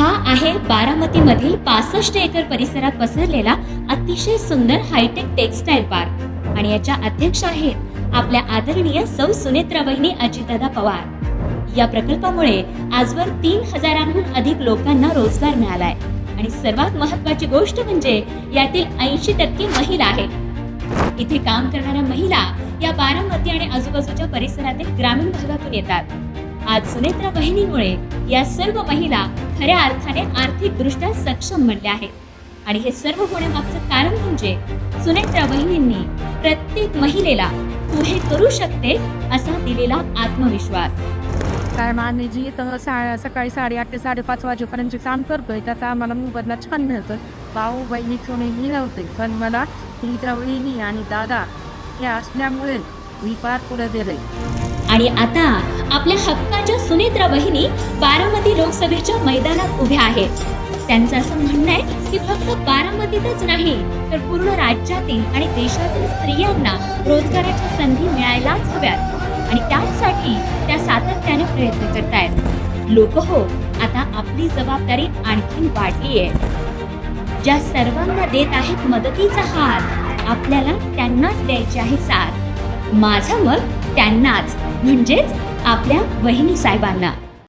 हा आहे बारामतीमधील पासष्ट एकर परिसरात पसरलेला अतिशय सुंदर हायटेक टेक्सटाईल पार्क. आणि याच्या अध्यक्ष आहेत आपल्या आदरणीय सौ सुनेत्रा वहिनी अजितदादा पवार. या प्रकल्पामुळे आजवर तीन हजारांहून अधिक लोकांना रोजगार मिळालाय. आणि सर्वात महत्वाची गोष्ट म्हणजे यातील ऐंशी टक्के महिला आहेत. इथे काम करणाऱ्या महिला या बारामती आणि आजूबाजूच्या परिसरातील ग्रामीण भागातून येतात. आज सुनेत्रा बहिणीमुळे या सर्व महिला खऱ्या अर्थाने आर्थिकदृष्ट्या सक्षम बनले आहेत आणि हे सर्व होण्यामागचं कारण म्हणजे सुनेत्रा बहिणींनी प्रत्येक महिलेला तू हे करू शकते असा दिलेला आत्मविश्वास. कारण आम्ही जी तर सा सकाळी साडेआठ ते साडेपाच वाजेपर्यंत जे काम करतोय. त्याचा आम्हाला मोबदला छान मिळतो भाऊ बहिणी कोणी नव्हते. पण मला तुमच्या वहिनी आणि दादा हे असल्यामुळे मी पार पुढे दिले आणि आता आपल्या हक्काच्या सुनेत्रा बहिणी बारामती लोकसभेच्या मैदानात उभ्या आहेत. त्यांचं असं म्हणणं आहे की फक्त बारामतीतच नाही तर पूर्ण राज्यातील आणि देशातील स्त्रियांना रोजगाराच्या संधी मिळायलाच हव्यात. आणि त्यासाठी त्या सातत्याने प्रयत्न करतायत. लोक हो आता आपली जबाबदारी आणखीन वाढली आहे ज्या सर्वांना देत आहेत मदतीचा हात आपल्याला त्यांनाच द्यायची आहे साथ. माझं मत त्यांनाच. म्हणजेच आपल्या वहिनी साहेबांना.